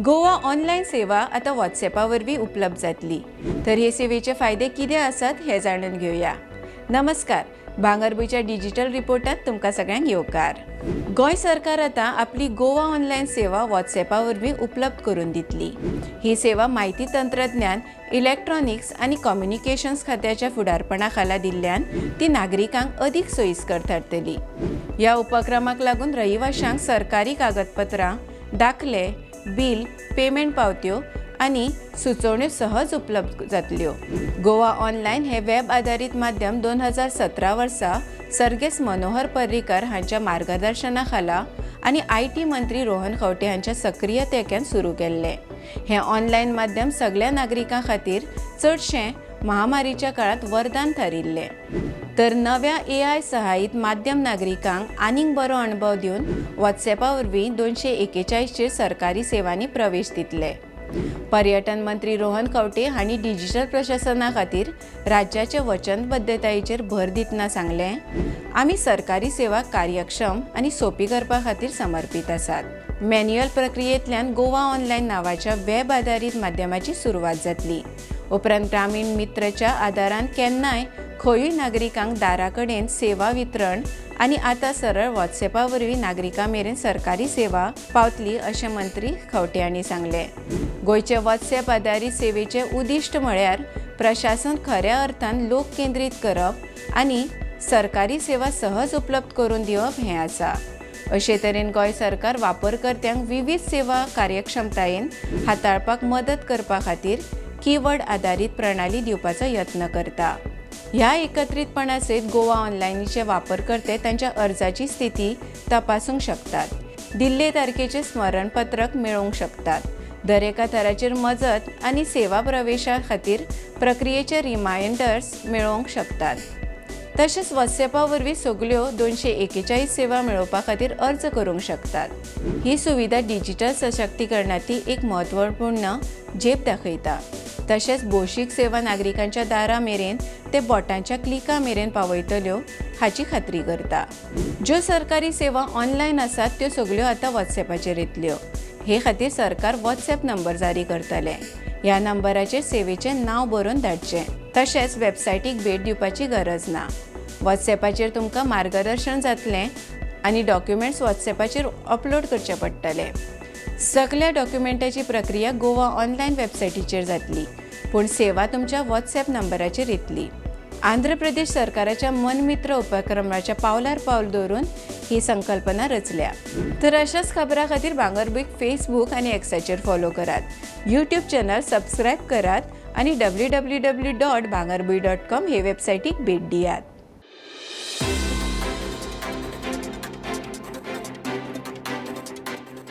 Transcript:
Goa online सेवा आतां व्हॉट्सॅपा वरवीं उपलब्ध जातली तर हे सेवेचे फायदे कितें आसात हे जाणून घेवया नमस्कार भांगरभूंयच्या डिजिटल रिपोर्टात तुमकां सगळ्यांक येवकार. गोंय सरकार आतां आपली गोवा ऑनलायन सेवा व्हॉट्सॅपा वरवीं उपलब्ध करून दितली. ही सेवा म्हायती तंत्रज्ञान इलेक्ट्रॉनिक्स आनी कम्युनिकेशन्स खात्याच्या फुडारपणा खाला दिल्ल्यान ती नागरिकांक अदीक सोयीस्कर ठरतली. ह्या उपक्रमाक लागून रहिवाशांक सरकारी कागदपत्रां दाखले बिल पेमेंट पावत्यो आनी सुचोवण्यो सहज उपलब्ध जातल्यो. गोवा ऑनलायन हे वेब आधारीत माध्यम दोन हजार सतरा वर्सा सर्गेस मनोहर पर्रीकर हांच्या मार्गदर्शना खाला आनी आय टी मंत्री रोहन खंवटे हांच्या सक्रीय सुरू केल्लें. हें ऑनलायन माध्यम सगळ्या नागरिकां खातीर चडशें महामारीच्या काळात वरदान थारिल्लें. तर नव्या ए आय सहाय्यित माध्यम नागरिकांक आनीक बरो अणभव दिवन व्हॉट्सॅपा वरवीं दोनशे एकेचाळीसचेर सरकारी सेवांनी प्रवेश दितले. पर्यटन मंत्री रोहन कवटे हांणी डिजिटल प्रशासना खातीर राज्याचे वचनबद्धतायेचेर भर दितना सांगलें आमी सरकारी सेवा कार्यक्षम आनी सोपी करपा खातीर समर्पीत आसात. मॅन्युअल प्रक्रियेंतल्यान गोवा ऑनलायन नांवाच्या वेब आधारीत माध्यमाची सुरवात जातली. उपरांत ग्रामीण मित्रच्या आदारान केन्नाय खंयूय नागरिकांक दारा कडेन सेवा वितरण आनी आतां सरळ व्हॉट्सॅपा वरवीं नागरिकां मेरेन सरकारी सेवा पावतली अशें मंत्री खंवटे हांणी सांगलें. गोंयचे व्हॉट्सॲप आधारीत सेवेचें उदिश्ट म्हळ्यार प्रशासन खऱ्या अर्थान लोक केंद्रीत करप आनी सरकारी सेवा सहज उपलब्ध करून दिवप हें आसा. अशे तरेन गोंय सरकार वापरकर्त्यांक विविध सेवा कार्यक्षमतायेन हाताळपाक मदत करपा खातीर कीवर्ड आधारीत प्रणाली दिवपाचो यत्न करता. ह्या एकत्रीतपणा सयत गोवा ऑनलायनीचे वापरकर्ते तांच्या अर्जाची स्थिती तपासूंक शकतात. दिल्ले तारखेचे स्मरणपत्रक मेळोवंक शकतात. दरेका तराचेर मजत आनी सेवा प्रवेशा खातीर प्रक्रियेचे रिमायंडर्स मेळोवंक शकतात. तशेंच वॉट्सॅपा वरवीं सगल्यो दोनशे एकेचाळीस सेवा मेळोवपा खातीर अर्ज करूंक शकतात. ही सुविधा डिजिटल सशक्तीकरणाची एक म्हत्वपूर्ण झेप दाखयता. तशेंच भौशीक सेवा नागरिकांच्या दारा मेरेन ते बोटांच्या क्लिका मेरेन पावयतल्यो हाची खात्री करता. ज्यो सरकारी सेवा ऑनलायन आसात त्यो सगल्यो आतां वॉट्सॅपाचेर येतल्यो. हे खातीर सरकार व्हॉट्सॲप नंबर जारी करतले. ह्या नंबराचेर सेवेचें नांव बरोवन धाडचें. तशेंच वेबसायटीक भेट दिवपाची गरज ना. वॉट्सॅपाचेर तुमकां मार्गदर्शन जातलें आनी डॉक्युमेंट्स वॉट्सॅपाचेर अपलोड करचे पडटले. सगळ्या डॉक्युमेंटाची प्रक्रिया गोवा ऑनलायन वेबसायटीचेर जातली पूण सेवा तुमच्या व्हॉट्सॅप नंबराचेर येतली. आंध्र प्रदेश सरकाराच्या मनमित्र उपक्रमाच्या पावलार पावल दवरून ही संकल्पना रचल्या. तर अशाच खबरां खातीर भांगरभूंयक फेसबूक आनी एक्साचेर फॉलो करात. यूट्यूब चॅनल सबस्क्रायब करात आनी W W W dot Bhangarbhuin dot com हे वेबसायटीक भेट दियात.